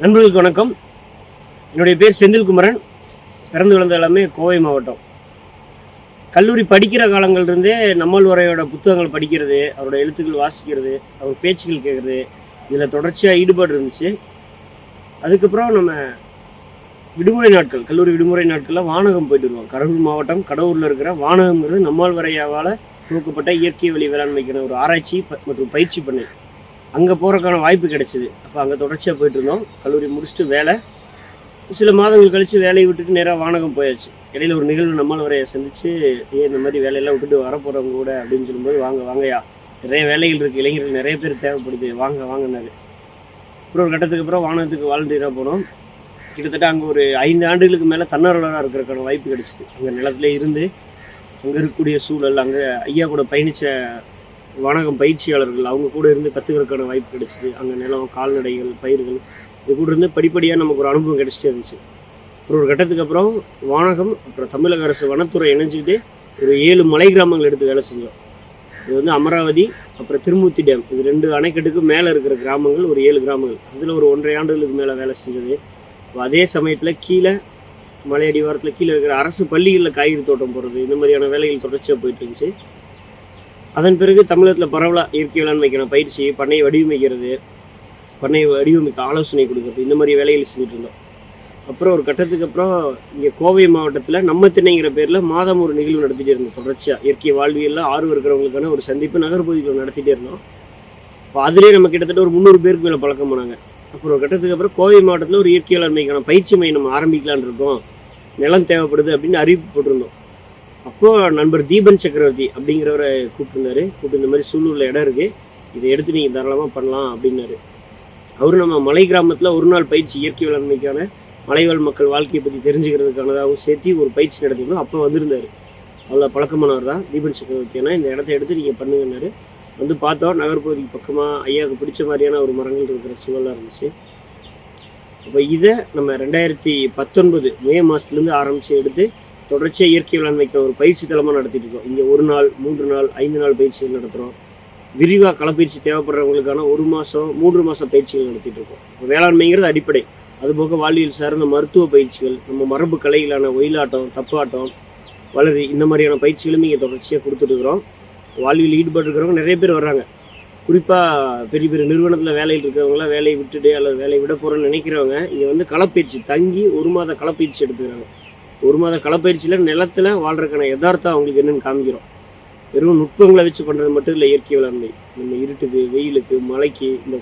நண்பர்களுக்கு வணக்கம். என்னுடைய பேர் செந்தில்குமரன். பிறந்து வளர்ந்த எல்லாமே கோவை மாவட்டம். கல்லூரி படிக்கிற காலங்கள்லேருந்தே நம்மாழ்வாரையோட புத்தகங்கள் படிக்கிறது அவரோட எழுத்துக்கள் வாசிக்கிறது அவர் பேச்சுகள் கேட்குறது இதில் தொடர்ச்சியாக ஈடுபாடு இருந்துச்சு. அதுக்கப்புறம் நம்ம விடுமுறை நாட்கள் கல்லூரி விடுமுறை நாட்களில் வானகம் போயிட்டு வருவோம். கடலூர் மாவட்டம் கடவுரில் இருக்கிற வானகம்ங்கிறது நம்மாழ்வரையாவால் துவக்கப்பட்ட இயற்கை வழி வேளாண்மைக்கான ஒரு ஆராய்ச்சி மற்றும் பயிற்சி பண்ணை அங்கே போகிறக்கான வாய்ப்பு கிடைச்சிது. அப்போ அங்கே தொடர்ச்சியாக போயிட்டு இருந்தோம். கல்லூரி முடிச்சுட்டு வேலை சில மாதங்கள் கழித்து வேலையை விட்டுட்டு நேராக வானகம் போயாச்சு. இடையில ஒரு நிகழ்வு நம்மால் வரைய சந்திச்சு ஏன் இந்த மாதிரி வேலையெல்லாம் விட்டுட்டு வரப்போகிறவங்க கூட அப்படின்னு சொல்லும்போது வாங்க வாங்கயா நிறைய வேலைகள் இருக்குது இளைஞர்கள் நிறைய பேர் தேவைப்படுது. வாங்க வாங்கினாரு அப்புறம் ஒரு கட்டத்துக்கு அப்புறம் வானகத்துக்கு வாலண்டியராக போனோம். கிட்டத்தட்ட அங்கே ஒரு ஐந்து ஆண்டுகளுக்கு மேலே தன்னார்வலராக இருக்கிறக்கான வாய்ப்பு கிடைச்சிது. அங்கே நிலத்திலே இருந்து அங்கே இருக்கக்கூடிய சூழல் அங்கே ஐயா கூட பயணித்த வணக்கம் பயிற்சியாளர்கள் அவங்க கூட இருந்து கற்றுக்கிறதுக்கான வாய்ப்பு கிடைச்சிது. அங்கே நிலம் கால்நடைகள் பயிர்கள் இது கூட இருந்து படிப்படியாக நமக்கு ஒரு அனுபவம் கிடைச்சிட்டே இருந்துச்சு. அப்புறம் ஒரு கட்டத்துக்கு அப்புறம் வானகம் அப்புறம் தமிழக அரசு வனத்துறை இணைஞ்சிக்கிட்டு ஒரு ஏழு மலை கிராமங்கள் எடுத்து வேலை செஞ்சோம். இது வந்து அமராவதி அப்புறம் திருமூர்த்தி டேம். இது ரெண்டு அணைக்கட்டுக்கு மேலே இருக்கிற கிராமங்கள் ஒரு ஏழு கிராமங்கள். அதில் ஒரு ஒன்றரை ஆண்டுகளுக்கு மேலே வேலை செஞ்சது. அதே சமயத்தில் கீழே மலை அடிவாரத்தில் கீழே இருக்கிற அரசு பள்ளிகளில் காய்கறி தோட்டம் போடுறது இந்த மாதிரியான வேலைகள் தொடர்ச்சியாக போயிட்டு இருந்துச்சு. அதன் பிறகு தமிழகத்தில் பரவலாக இயற்கை வேளாண்மைக்கான பயிற்சி பண்ணை வடிவமைக்கிறது பண்ணை வடிவமைக்க ஆலோசனை கொடுக்குறது இந்த மாதிரி வேலைகள் செஞ்சுட்டு இருந்தோம். அப்புறம் ஒரு கட்டத்துக்கு அப்புறம் இங்கே கோவை மாவட்டத்தில் நம்ம திண்ணைங்கிற பேரில் மாதம் ஒரு நிகழ்வு நடத்திட்டு இருந்தோம் தொடர்ச்சியாக இயற்கை வாழ்வியலில் ஆர்வம் இருக்கிறவங்களுக்கான ஒரு சந்திப்பு நகர்பகுதியில் நடத்திட்டே இருந்தோம். இப்போ அதிலே நம்ம கிட்டத்தட்ட ஒரு முந்நூறு பேருக்கு மேலே பழக்கம் பண்ணாங்க அப்புறம் ஒரு கட்டத்துக்கு அப்புறம் கோவை மாவட்டத்தில் ஒரு இயற்கை வேளாண்மைக்கான பயிற்சி மையம் நம்ம ஆரம்பிக்கலான் இருக்கோம். நிலம் தேவைப்படுது அப்படின்னு அறிவிப்பு போட்டிருந்தோம். அப்போது நண்பர் தீபன் சக்கரவர்த்தி அப்படிங்கிறவரை கூப்பிட்டுருந்தாரு. கூப்பிட்டு இந்த மாதிரி சூலூரில் இடம் இருக்குது இதை எடுத்து நீங்கள் தாராளமாக பண்ணலாம் அப்படின்னாரு. அவர் நம்ம மலை கிராமத்தில் ஒரு நாள் பயிற்சி இயற்கை வேளாண்மைக்கான மலைவாழ் மக்கள் வாழ்க்கையை பற்றி தெரிஞ்சுக்கிறதுக்கானதாகவும் சேர்த்து ஒரு பயிற்சி நடத்தினோம் அப்போ வந்திருந்தார். அவ்வளோ பழக்கமானவர் தான். தீபன் சக்கரவர்த்தி ஏன்னா இந்த இடத்த எடுத்து நீங்கள் பண்ணுங்கன்னாரு. வந்து பார்த்தோம். நகர்பகுதிக்கு பக்கமாக ஐயாவுக்கு பிடிச்ச மாதிரியான ஒரு மரங்கள் இருக்கிற சூழலாக இருந்துச்சு. அப்போ இதை நம்ம ரெண்டாயிரத்தி பத்தொன்பது மே மாதத்துலேருந்து ஆரம்பித்து எடுத்து தொடர்ச்சியாக இயற்கை வேளாண்மைக்கு ஒரு பயிற்சி தளமாக நடத்திட்டு இருக்கோம். இங்கே ஒரு நாள் மூன்று நாள் ஐந்து நாள் பயிற்சிகள் நடத்துகிறோம் விரிவாக களப்பயிற்சி தேவைப்படுறவங்களுக்கான ஒரு மாதம் மூன்று மாதம் பயிற்சிகள் நடத்திட்டு இருக்கோம். வேளாண்மைங்கிறது அடிப்படை. அதுபோக வாழ்வியல் சார்ந்த மருத்துவ பயிற்சிகள் நம்ம மரபு கலைகளான ஒயிலாட்டம் தப்பாட்டம் வளரி இந்த மாதிரியான பயிற்சிகளும் இங்கே தொடர்ச்சியாக கொடுத்துட்ருக்குறோம் வாழ்வியல் ஈடுபாடு இருக்கிறவங்க நிறைய பேர் வர்றாங்க. குறிப்பாக பெரிய பெரிய நிறுவனத்தில் வேலையில் இருக்கிறவங்களாம் வேலையை விட்டுட்டு அல்லது வேலையை விட போகிறோன்னு நினைக்கிறவங்க இங்கே வந்து களப்பயிற்சி தங்கி ஒரு மாத களப்பயிற்சி எடுத்துக்கிறாங்க. ஒரு மாத களப்பயிற்சியில் நிலத்தில் வாழ்கிறக்கான யதார்த்தம் அவங்களுக்கு என்னென்னு காமிக்கிறோம். வெறும் நுட்பங்களை வச்சு பண்ணுறது மட்டும் இல்லை இயற்கை வேளாண்மை. நம்ம இருட்டுக்கு வெயிலுக்கு மழைக்கு இந்த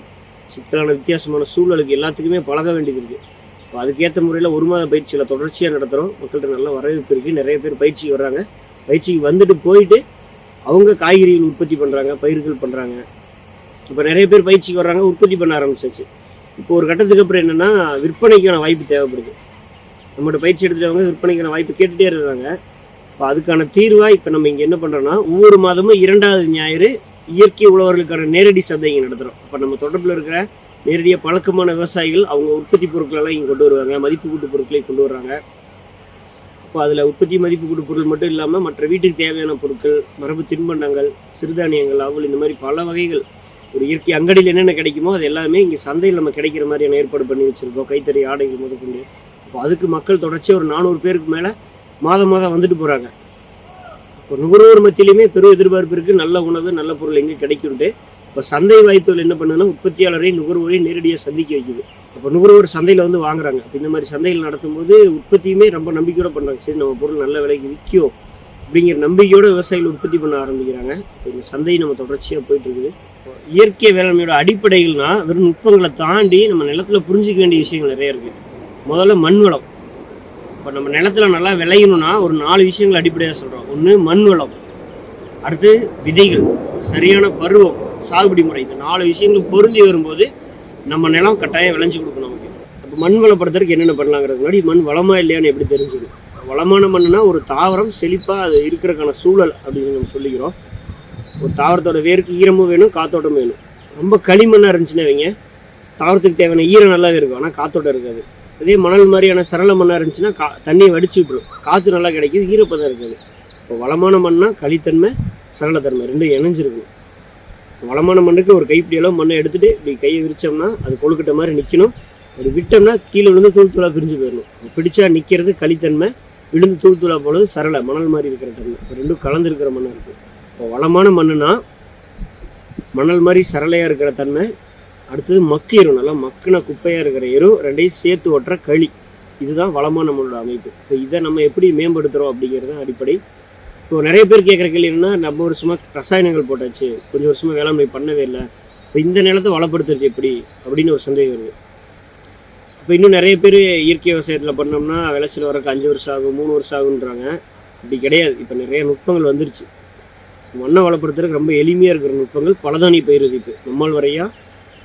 சிக்கலான வித்தியாசமான சூழலுக்கு எல்லாத்துக்குமே பழக வேண்டியது இருக்குது இப்போ அதுக்கேற்ற முறையில் ஒரு மாத பயிற்சியில் தொடர்ச்சியாக நடத்துகிறோம் மக்கள்கிட்ட நல்ல வரவேற்பு இருக்குது நிறைய பேர் பயிற்சிக்கு வர்றாங்க. பயிற்சிக்கு வந்துட்டு போயிட்டு அவங்க காய்கறிகள் உற்பத்தி பண்ணுறாங்க பயிர்கள் பண்ணுறாங்க இப்போ நிறைய பேர் பயிற்சிக்கு வர்றாங்க உற்பத்தி பண்ண ஆரம்பிச்சாச்சு. இப்போ ஒரு கட்டத்துக்கு அப்புறம் என்னென்னா விற்பனைக்கான வாய்ப்பு தேவைப்படுது. நம்மளோட பயிற்சி எடுத்துகிட்டவங்க விற்பனைக்கான வாய்ப்பு கேட்டுகிட்டே இருக்கிறாங்க. இப்போ அதுக்கான தீர்வாக இப்போ நம்ம இங்கே என்ன பண்ணுறோன்னா ஒவ்வொரு மாதமும் இரண்டாவது ஞாயிறு இயற்கை உழவர்களுக்கான நேரடி சந்தைங்க நடத்துகிறோம் இப்போ நம்ம தொடர்பில் இருக்கிற நேரடியாக பழக்கமான விவசாயிகள் அவங்க உற்பத்தி பொருட்களெல்லாம் இங்கே கொண்டு வருவாங்க. மதிப்பு கூட்டு பொருட்களை கொண்டு வர்றாங்க. இப்போ அதில் உற்பத்தி மதிப்பு கூட்டு பொருள் மட்டும் இல்லாமல் மற்ற வீட்டுக்கு தேவையான பொருட்கள் மரபு தின்பண்டங்கள் சிறுதானியங்கள் அவள் இந்த மாதிரி பல வகைகள் ஒரு இயற்கை அங்கடியில் என்னென்ன கிடைக்குமோ அது எல்லாமே இங்கே சந்தையில் நம்ம கிடைக்கிற மாதிரியான ஏற்பாடு பண்ணி வச்சுருக்கோம். கைத்தறி ஆடைகள் முதற்கொண்டு. இப்போ அதுக்கு மக்கள் தொடர்ச்சியாக ஒரு நானூறு பேருக்கு மேலே மாதம் மாதம் வந்துட்டு போகிறாங்க இப்போ நுகர்வோர் மத்தியிலுமே பெரும் எதிர்பார்ப்பு இருக்குது நல்ல உணவு நல்ல பொருள் எங்கே கிடைக்கும்ட்டு. இப்போ சந்தை வாய்ப்புகள் என்ன பண்ணுதுன்னா உற்பத்தியாளரையும் நுகர்வோரையும் நேரடியாக சந்திக்க வைக்குது. அப்போ நுகர்வோர் சந்தையில் வந்து வாங்குறாங்க. அப்போ இந்த மாதிரி சந்தையில் நடத்தும்போது உற்பத்தியுமே ரொம்ப நம்பிக்கையோட பண்ணுறாங்க சரி நம்ம பொருள் நல்ல விலைக்கு விற்கும் அப்படிங்கிற நம்பிக்கையோட விவசாயிகள் உற்பத்தி பண்ண ஆரம்பிக்கிறாங்க. இப்போ இந்த சந்தை நம்ம தொடர்ச்சியாக போயிட்டு இருக்குது இயற்கை வேளாண்மையோட அடிப்படைகள்னா வெறும் நுட்பங்களை தாண்டி நம்ம நிலத்தில் புரிஞ்சிக்க வேண்டிய விஷயங்கள் நிறைய இருக்குது முதல்ல மண் வளம் இப்போ நம்ம நிலத்துல நல்லா விளையணும்னா ஒரு நாலு விஷயங்கள் அடிப்படையாக சொல்கிறோம் ஒன்று மண் வளம். அடுத்து விதைகள். சரியான பருவம் சாகுபடி முறை. இந்த நாலு விஷயங்கள் பொருந்தி வரும்போது நம்ம நிலம் கட்டாயம் விளைஞ்சு கொடுக்கணும் நமக்கு. அப்போ மண் வளப்படுத்துறதுக்கு என்னென்ன பண்ணலாங்கிறது முன்னாடி மண் வளமா இல்லையான்னு எப்படி தெரிஞ்சுக்கணும். வளமான மண்ணுனா ஒரு தாவரம் செழிப்பாக அது இருக்கிறதுக்கான சூழல் அப்படின்னு நம்ம சொல்லிக்கிறோம். ஒரு தாவரத்தோட வேருக்கு ஈரமும் வேணும் காத்தோட்டமும் வேணும். ரொம்ப களிமண்ணாக இருந்துச்சுன்னா வைங்க. தாவரத்துக்கு தேவையான ஈரம் நல்லாவே இருக்கும். ஆனால் காத்தோட்டம் இருக்காது. அதே மணல் மாதிரியான சரள மண்ணாக இருந்துச்சுன்னா கா தண்ணியை வடிச்சு விட்டுரும். காற்று நல்லா கிடைக்கும் ஈரப்பதம் இருக்காது. இப்போ வளமான மண்ணா களித்தன்மை சரளத்தன்மை ரெண்டும் இணைஞ்சிருக்கும். வளமான மண்ணுக்கு ஒரு கைப்பிடி அளவு மண்ணை எடுத்துகிட்டு இப்படி கையை விரிச்சோம்னா அது கொழுக்கட்டை மாதிரி நிற்கணும் அப்படி விட்டோம்னா கீழே விழுந்து தூள் தூளாக பிரிஞ்சு போயிடணும். பிடிச்சா நிற்கிறது களித்தன்மை விழுந்து தூள் தூளாக போனது சரளை மணல் மாதிரி இருக்கிற தன்மை. இப்போ ரெண்டும் கலந்துருக்கிற மண்ணாக இருக்குது இப்போ வளமான மண்ணுனா மணல் மாதிரி சரளையாக இருக்கிற தன்மை அடுத்தது மக்கு எரு நல்லா மக்குன குப்பையாக இருக்கிற எரு ரெண்டையும் சேர்த்து ஓட்டுற களி. இதுதான் வளமான நம்மளோட அமைப்பு. இப்போ இதை நம்ம எப்படி மேம்படுத்துகிறோம் அப்படிங்கிறது தான் அடிப்படை. இப்போ நிறைய பேர் கேட்குற கேள்வி என்னன்னா நம்ம வருஷமாக ரசாயனங்கள் போட்டாச்சு கொஞ்சம் வருஷமாக வேளாண்மை பண்ணவே இல்லை இப்போ இந்த நிலத்தை வளப்படுத்துறது எப்படி அப்படின்னு ஒரு சந்தேகம் வருது. இப்போ இன்னும் நிறைய பேர் இயற்கை விவசாயத்தில் பண்ணோம்னா விளைச்சல் வரக்கு அஞ்சு வருஷம் ஆகும் மூணு வருஷம் ஆகுன்றாங்க. அப்படி கிடையாது. இப்போ நிறைய நுட்பங்கள் வந்துருச்சு. மண்ணை வளப்படுத்துறதுக்கு ரொம்ப எளிமையாக இருக்கிற நுட்பங்கள் பலதானி பயிர் விதிப்பு நம்மால் வரையா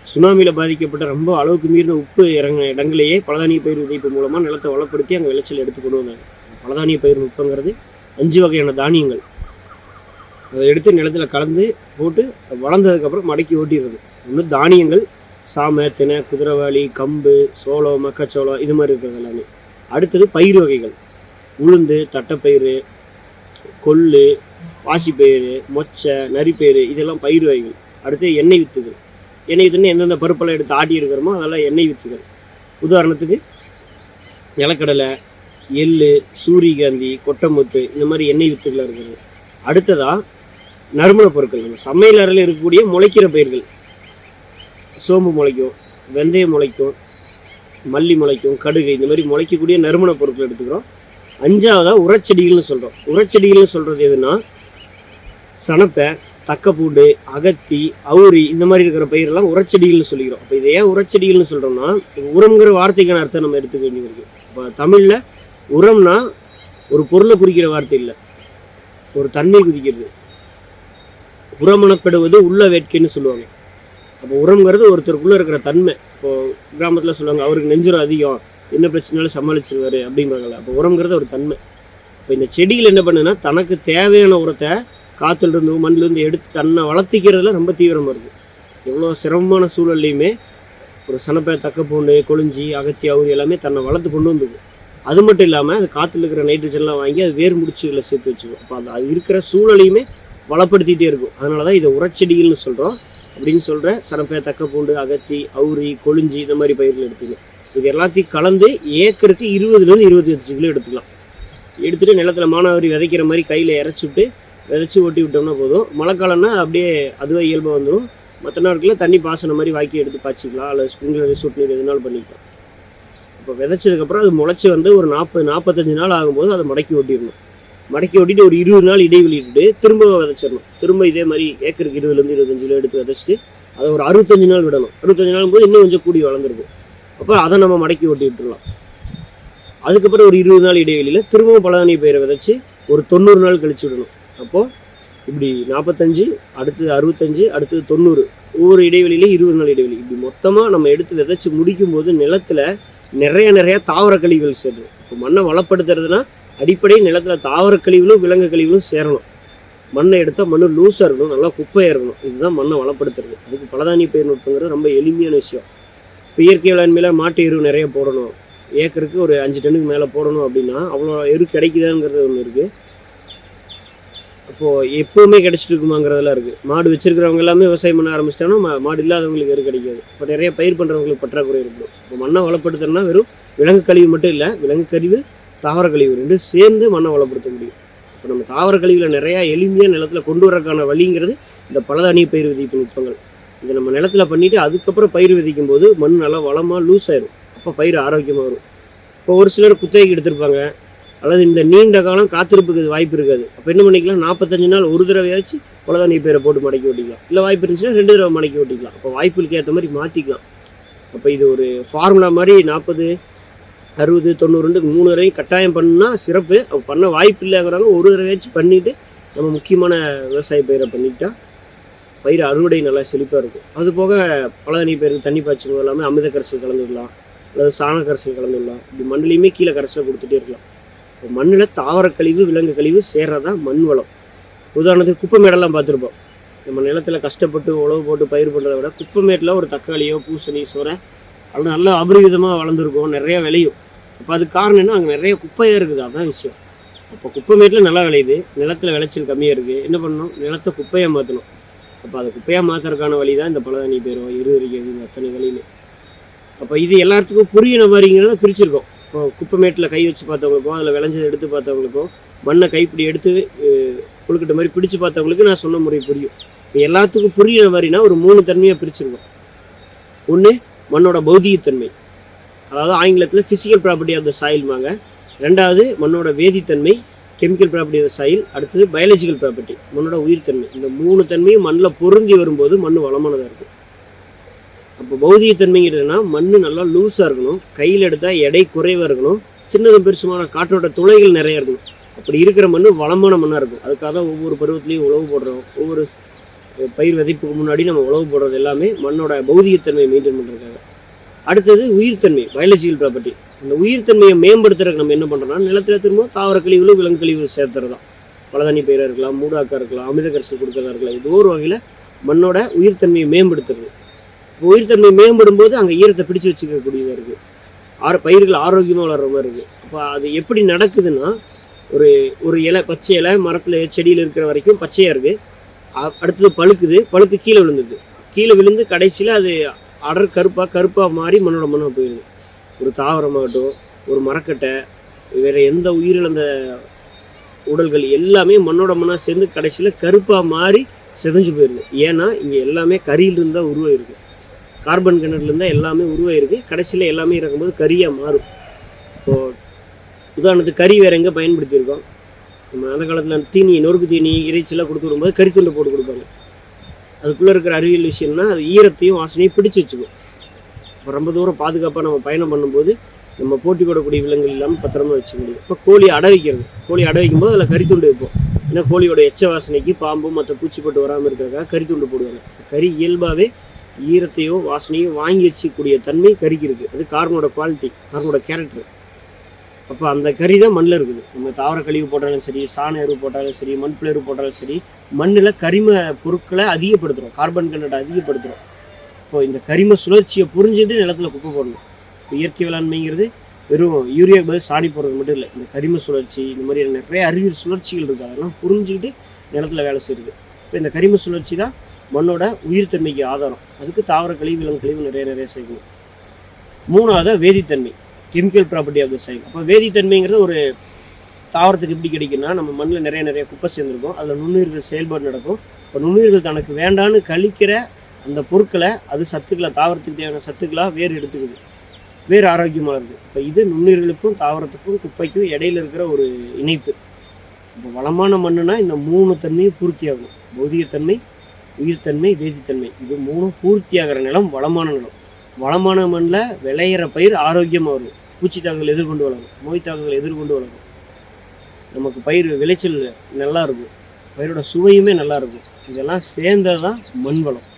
சுனாமியில் பாதிக்கப்பட்ட ரொம்ப அளவுக்கு மீறின உப்பு இறங்க இடங்களையே பலதானிய பயிர் விதைப்பு மூலமாக நிலத்தை வளப்படுத்தி அங்கே விளைச்சல் எடுத்து கொண்டு வந்தாங்க. பலதானிய பயிர் நுட்பங்கிறது அஞ்சு வகையான தானியங்கள். அதை எடுத்து நிலத்தில் கலந்து போட்டு வளர்ந்ததுக்கப்புறம் மடக்கி ஓட்டிடுறது. ஒன்று தானியங்கள் சாமை தினை குதிரைவாளி கம்பு சோளம் மக்காச்சோளம் இது மாதிரி இருக்கிறது எல்லாமே. அடுத்தது பயிர் வகைகள். உளுந்து தட்டைப்பயிறு கொள்ளு பாசிப்பயிறு மொச்சை நரிப்பயிறு இதெல்லாம் பயிர் வகைகள். அடுத்து எண்ணெய் வித்துகள். எண்ணெய் வித்துன்னு எந்தெந்த பருப்பெல்லாம் எடுத்து ஆட்டி இருக்கிறோமோ அதெல்லாம் எண்ணெய் வித்துகள். உதாரணத்துக்கு நிலக்கடலை எள் சூரியகாந்தி கொட்டமுத்து இந்த மாதிரி எண்ணெய் வித்துகள் இருக்கிறது. அடுத்ததாக நறுமண பொருட்கள். நம்ம சமையல் அறையில் இருக்கக்கூடிய முளைக்கிற பயிர்கள். சோம்பு முளைக்கும் வெந்தயம் முளைக்கும் மல்லி முளைக்கும் கடுகு இந்த மாதிரி முளைக்கக்கூடிய நறுமண பொருட்கள் எடுத்துக்கிறோம். அஞ்சாவதாக உரச்செடிகள்னு சொல்கிறோம் உரச்செடிகள்னு சொல்கிறது எதுனா சனப்பை தக்கப்பூண்டு அகத்தி அவுரி இந்த மாதிரி இருக்கிற பயிரெல்லாம் உரச்செடிகள்னு சொல்லிக்கிறோம். அப்போ இதை ஏன் உரச்செடிகள்னு சொல்கிறோம்னா உரம்ங்கிற வார்த்தைக்கான அர்த்தம் நம்ம எடுத்துக்க வேண்டியது இப்போ தமிழில் உரம்னா ஒரு பொருளை குறிக்கிற வார்த்தை இல்லை. ஒரு தன்மை குறிக்கிறது. உரமனப்படுவது உள்ள வேட்கைன்னு சொல்லுவாங்க. அப்போ உரம்ங்கிறது ஒருத்தருக்குள்ளே இருக்கிற தன்மை. இப்போ கிராமத்தில் சொல்லுவாங்க அவருக்கு நெஞ்சுரம் அதிகம். என்ன பிரச்சனைனாலும் சமாளிச்சிருவார் அப்படிம்பாங்கல்ல. அப்போ உரம்ங்கிறது ஒரு தன்மை. இப்போ இந்த செடிகள் என்ன பண்ணுன்னா தனக்கு தேவையான உரத்தை காற்றுலேருந்து மண்ணிலேருந்து எடுத்து தன்னை வளர்த்திக்கிறதுல ரொம்ப தீவிரமாக இருக்கும் எவ்வளோ சிரமமான சூழல்லையுமே ஒரு சனப்பை தக்கப்பூண்டு கொளிஞ்சி அகத்தி எல்லாமே தன்னை வளர்த்து கொண்டு வந்துது. அது மட்டும் இல்லாமல் அது காற்றுல இருக்கிற நைட்ரஜன்லாம் வாங்கி அது வேர் முடிச்சுகளை சேர்த்து வச்சுக்கும். அப்போ அந்த அது இருக்கிற சூழலையுமே வளப்படுத்திகிட்டே இருக்கும். அதனால தான் இதை உரச்செடிகள்னு சொல்கிறோம் அப்படின்னு சொல்கிற சனப்பை தக்கப்பூண்டு அகத்தி அவுரி கொளிஞ்சி இந்த மாதிரி பயிர்கள் எடுத்துக்கணும். இது எல்லாத்தையும் கலந்து ஏக்கருக்கு இருபதுலேருந்து இருபத்தஞ்சு கிலோ எடுத்துக்கலாம். எடுத்துகிட்டு நிலத்தில் மானாவாரி விதைக்கிற மாதிரி கையில் இறச்சி விட்டு விதைச்சி ஓட்டி விட்டோம்னா போதும். மழை காலம்னா அப்படியே அதுவே இயல்பாக வந்துடும் மற்ற நாட்களில் தண்ணி பாசன மாதிரி வாக்கி எடுத்து பாய்ச்சிக்கலாம். அல்லது ஸ்ப்ரிங்க்லர் சொட்டு நீர் எதுனாலும் பண்ணிக்கலாம். இப்போ விதைச்சதுக்கப்புறம் அது முளைச்சி வந்து ஒரு நாற்பது நாற்பத்தஞ்சு நாள் ஆகும்போது அதை மடக்கி ஓட்டிடணும். மடக்கி ஓட்டிட்டு ஒரு இருபது நாள் இடைவெளி விட்டு திரும்ப விதைச்சிடணும். திரும்ப இதே மாதிரி ஏக்கருக்கு இருபதுலேருந்து இருபத்தஞ்சு கிலோ எடுத்து விதைச்சிட்டு அதை ஒரு அறுபத்தஞ்சு நாள் விடணும். அறுபத்தஞ்சு நாள் போது இன்னும் கொஞ்சம் கூடி வளர்ந்துருக்கும். அப்போ அதை நம்ம மடக்கி ஓட்டி விட்டுடலாம் அதுக்கப்புறம் ஒரு இருபது நாள் இடைவெளியில் திரும்பவும் பலதானிய பயிரை விதைச்சி ஒரு தொண்ணூறு நாள் கழிச்சு விடணும். அப்போது இப்படி நாற்பத்தஞ்சு அடுத்தது அறுபத்தஞ்சு அடுத்தது தொண்ணூறு. ஒவ்வொரு இடைவெளியிலையும் இருபது நாள் இடைவெளி. இப்படி மொத்தமாக நம்ம எடுத்து விதைச்சி முடிக்கும் போது நிலத்தில் நிறைய நிறைய தாவர கழிவுகள் சேரும். இப்போ மண்ணை வளப்படுத்துறதுனா அடிப்படை நிலத்தில் தாவர கழிவுகளும் விலங்கு கழிவுகளும் சேரணும். மண்ணை எடுத்தால் மண்ணு லூஸாக இருக்கணும் நல்லா குப்பையாக இருக்கணும். இதுதான் மண்ணை வளப்படுத்துறது. அதுக்கு பலதானிய பயிர் நுட்பங்கிறது ரொம்ப எளிமையான விஷயம். இப்போ இயற்கை வேளாண்மையில் மாட்டு எரு நிறைய போடணும். ஏக்கருக்கு ஒரு அஞ்சு டன்னுக்கு மேலே போடணும் அப்படின்னா அவ்வளோ எரு கிடைக்குதாங்கிறது ஒன்று இருக்குது இப்போது எப்போவுமே கிடைச்சிட்டு இருக்குமாங்கிறதெல்லாம் இருக்குது மாடு வச்சிருக்கிறவங்க எல்லாமே விவசாயம் பண்ண ஆரம்பிச்சிட்டாங்கன்னா மாடு இல்லாதவங்களுக்கு எது கிடைக்காது. இப்போ நிறைய பயிர் பண்ணுறவங்களுக்கு பற்றாக்குறை இருக்கும் இப்போ மண்ணை வளப்படுத்துறதுனா வெறும் விலங்கு கழிவு மட்டும் இல்லை விலங்கு கழிவு தாவர கழிவு ரெண்டும் சேர்ந்து மண்ணை வளப்படுத்த முடியும். இப்போ நம்ம தாவர கழிவில் நிறையா எளிமையாக நிலத்தில் கொண்டு வரக்கான வழிங்கிறது இந்த பலதானிய பயிர் விதிப்பு நுட்பங்கள். இதை நம்ம நிலத்துல பண்ணிட்டு அதுக்கப்புறம் பயிர் விதைக்கும் போது மண் நல்லா வளமாக லூஸ் ஆயிரும். அப்போ பயிர் ஆரோக்கியமாக வரும். இப்போ ஒரு சிலர் குத்தகைக்கு எடுத்திருப்பாங்க. அல்லது இந்த நீண்ட காலம் காத்திருப்புக்கு வாய்ப்பு இருக்காது. அப்போ என்ன பண்ணிக்கலாம்? நாற்பத்தஞ்சு நாள் ஒரு தடவையாச்சும் நீ பயிரை போட்டு மடக்கி ஓட்டிக்கலாம். இல்லை வாய்ப்பு இருந்துச்சுன்னா ரெண்டு தடவை மடக்கி ஓட்டிக்கலாம். அப்போ வாய்ப்புகளுக்கு ஏற்ற மாதிரி மாற்றிக்கலாம் அப்போ இது ஒரு ஃபார்முலா மாதிரி நாற்பது அறுபது தொண்ணூறு மூணு தடவையும் கட்டாயம் பண்ணால் சிறப்பு. அப்போ பண்ண வாய்ப்பு இல்லைங்கிறவங்க ஒரு தடவையாச்சும் பண்ணிட்டு நம்ம முக்கியமான விவசாய பயிரை பண்ணிக்கிட்டால் பயிர் அறுவடை நல்லா செழிப்பாக இருக்கும். அது போக பழனி பயிருக்கு தண்ணி பாய்ச்சல் எல்லாமே அமித கரைசல் கலந்துக்கலாம். அல்லது சாண கரைசல் கலந்துடலாம் இப்படி மண்ணிலையுமே கீழே கரைசல் கொடுத்துட்டே இருக்கலாம். மண்ணில் தாவர கழிவு விலங்கு கழிவு சேர்றதா மண் வளம். உதாரணத்துக்கு குப்பை மேடெல்லாம் பார்த்துருப்போம். நம்ம நிலத்தில் கஷ்டப்பட்டு உழவு போட்டு பயிர் பண்ணுறத விட குப்பைமேட்டில் ஒரு தக்காளியோ பூசணி சோரை அது நல்லா அபரிவிதமாக வளர்ந்துருக்கும் நிறைய விளையும். அப்போ அதுக்கு காரணம் என்ன? அங்கே நிறைய குப்பையாக இருக்குது. அதான் விஷயம். அப்போ குப்பைமேட்டில் நல்லா விளையுது. நிலத்தில் விளைச்சல் கம்மியாக இருக்குது என்ன பண்ணணும்? நிலத்தை குப்பையாக மாற்றணும் அப்போ அதை குப்பையாக மாற்றுறதுக்கான வழி தான் இந்த பலதானி பேரும் இரு இருக்கிறது இந்த அத்தனை வழின்னு. அப்போ இது எல்லாத்துக்கும் புரியின மாதிரிங்கிறத பிரிச்சிருக்கோம். இப்போ குப்பை மேட்டில் கை வச்சு பார்த்தவங்களுக்கும் அதில் விளைஞ்சதை எடுத்து பார்த்தவங்களுக்கும் மண்ணை கைப்பிடி எடுத்து அஹ், கொழுக்கட்டை மாதிரி பிடிச்சு பார்த்தவங்களுக்கு நான் சொன்ன முறை புரியும். இது எல்லாத்துக்கும் புரியுற மாதிரினா ஒரு மூணு தன்மையாக பிரிச்சிருக்கோம் ஒன்று மண்ணோட பௌதிகத்தன்மை. அதாவது ஆங்கிலத்தில் ஃபிசிக்கல் ப்ராப்பர்ட்டி ஆஃப் த சாயில்வாங்க ரெண்டாவது மண்ணோட வேதித்தன்மை chemical property of the soil அடுத்தது பயாலஜிக்கல் ப்ராப்பர்ட்டி மண்ணோட உயிர்த்தன்மை. இந்த மூணு தன்மையும் மண்ணில் பொருந்தி வரும்போது மண் வளமானதாக இருக்கும். அப்போ பௌதிகத்தன்மைங்கிறதுனா மண் நல்லா லூஸாக இருக்கணும். கையில் எடுத்தால் எடை குறைவாக இருக்கணும். சின்னதும் பெருசுமான காற்றோட துளைகள் நிறைய இருக்கணும். அப்படி இருக்கிற மண் வளமான மண்ணாக இருக்கும். அதுக்காக தான் ஒவ்வொரு பருவத்துலேயும் உழவு போடுறோம். ஒவ்வொரு பயிர் விதைப்புக்கு முன்னாடி நம்ம உழவு போடுறது எல்லாமே மண்ணோட பௌதிகத்தன்மையை மெயின்டைன் பண்ணுறதுக்காக அடுத்தது உயிர்த்தன்மை பயாலஜிக்கல் ப்ராப்பர்ட்டி அந்த உயிர்த்தன்மையை மேம்படுத்துறதுக்கு நம்ம என்ன பண்ணுறோம்னா நிலத்தில் திரும்ப தாவர கழிவுகளும் விலங்கு கழிவு சேர்த்துறது தான் பலதனி பயிராக இருக்கலாம் மூடாக்கா இருக்கலாம் அமிர்த கரிசல் கொடுக்கறதா இருக்கலாம். இது ஒரு வகையில் மண்ணோட உயிர்த்தன்மையை மேம்படுத்துறது. உயிர்த்தன்மை மேம்படும் போது அங்கே ஈரத்தை பிடிச்சு வச்சுக்கக்கூடியதாக இருக்குது ஆறு பயிர்கள் ஆரோக்கியமாக வளர்கிற மாதிரி இருக்குது அப்போ அது எப்படி நடக்குதுன்னா ஒரு ஒரு இலை பச்சை இலை மரத்தில் செடியில் இருக்கிற வரைக்கும் பச்சையாக இருக்குது அடுத்தது பழுக்குது. பழுத்து கீழே விழுந்துது கீழே விழுந்து கடைசியில் அது அடர் கருப்பாக கருப்பாக மாறி மண்ணோட மண்ணாக போயிடுது ஒரு தாவரமாகட்டும் ஒரு மரக்கட்டை வேறு எந்த உயிரிழந்த உடல்கள் எல்லாமே மண்ணோட மண்ணாக சேர்ந்து கடைசியில் கருப்பாக மாறி செதஞ்சு போயிடுது ஏன்னா இங்கே எல்லாமே கரியிலிருந்து தான் உருவாயிருக்கு. கார்பன் கிணறுலேருந்து தான் எல்லாமே உருவாயிருக்கு. கடைசியில் எல்லாமே இறக்கும்போது கரியாக மாறும். இப்போது உதாரணத்துக்கு கறி வேறு எங்கே பயன்படுத்தியிருக்கோம். நம்ம அந்த காலத்தில் தீனி நொறுக்கு தீனி இறைச்சிலாம் கொடுத்து விடும்போது கறித்துண்டை போட்டு கொடுப்பாங்க. அதுக்குள்ளே இருக்கிற அறிவியல் விஷயம்னா அது ஈரத்தையும் வாசனையும் பிடிச்சு வச்சுக்கும். இப்போ ரொம்ப தூரம் பாதுகாப்பாக நம்ம பயணம் பண்ணும்போது நம்ம போட்டி போடக்கூடிய விலங்குகள் இல்லாமல் பத்திரமா வச்சுக்க முடியும். இப்போ கோழி அடை வைக்கிறது. கோழி அடை வைக்கும்போது அதில் கறித்துண்டு வைப்போம். ஏன்னா கோழியோட எச்ச வாசனைக்கு பாம்பு மற்ற பூச்சி போட்டு வராமல் இருக்கிறதுக்காக கறித்துண்டு போடுவாங்க. கறி இயல்பாகவே ஈரத்தையோ வாசனையோ வாங்கி வச்சுக்கூடிய தன்மை கறிக்கு இருக்குது அது கார்பனோட குவாலிட்டி கார்னோட கேரக்டர் அப்போ அந்த கறி தான் மண்ணில் இருக்குது. நம்ம தாவர கழிவு போட்டாலும் சரி சாண எருவு போட்டாலும் சரி மண்புழு எருவு போட்டாலும் சரி மண்ணில் கரிம பொருட்களை அதிகப்படுத்துகிறோம் கார்பன் கண்டென்ட் அதிகப்படுத்துகிறோம் இப்போ இந்த கரிம சுழற்சியை புரிஞ்சுட்டு நிலத்துல குப்பை போடணும். இப்போ இயற்கை வேளாண்மைங்கிறது வெறும் யூரியா பதில் சாணி போடுறது மட்டும் இல்லை. இந்த கரிம சுழற்சி இந்த மாதிரி நிறைய அறிவியல் சுழற்சிகள் இருக்குது அதெல்லாம் புரிஞ்சுக்கிட்டு நிலத்துல வேலை செய்யுது. இப்போ இந்த கரிம சுழற்சி தான் மண்ணோட உயிர்த்தன்மைக்கு ஆதாரம். அதுக்கு தாவர கழிவு விலங்கு கழிவு நிறைய நிறைய சேர்க்கணும். மூணாவது வேதித்தன்மை chemical property of the soil அப்போ வேதித்தன்மைங்கிறது ஒரு தாவரத்துக்கு எப்படி கிடைக்குன்னா நம்ம மண்ணில் நிறைய நிறைய குப்பை சேர்ந்துருக்கும். அதில் நுண்ணுயிர்கள் செயல்பாடு நடக்கும். இப்போ நுண்ணுயிர்கள் தனக்கு வேண்டான்னு கழிக்கிற அந்த பொருட்களை அது சத்துக்களை தாவரத்துக்கு தேவையான சத்துக்களாக வேர் எடுத்துக்குது. வேர் ஆரோக்கியமாக இருக்குது இப்போ இது நுண்ணுயிர்களுக்கும் தாவரத்துக்கும் குப்பைக்கும் இடையில இருக்கிற ஒரு இணைப்பு. இப்போ வளமான மண்ணுனா இந்த மூணு தன்மையும் பூர்த்தி ஆகும் பௌதிகத்தன்மை உயிர்த்தன்மை வேதித்தன்மை. இது மூணும் பூர்த்தியாகிற நிலம் வளமான நிலம். வளமான மண்ணில் விளையிற பயிர் ஆரோக்கியமாக வரும். பூச்சி தாக்குதல் எதிர்கொண்டு வளரும். நோய் தாக்குதல் எதிர்கொண்டு வளரும். நமக்கு பயிர் விளைச்சல் நல்லா இருக்கும். பயிரோட சுவையுமே நல்லா இருக்கும். இதெல்லாம் சேர்ந்தது தான் மண் வளம்.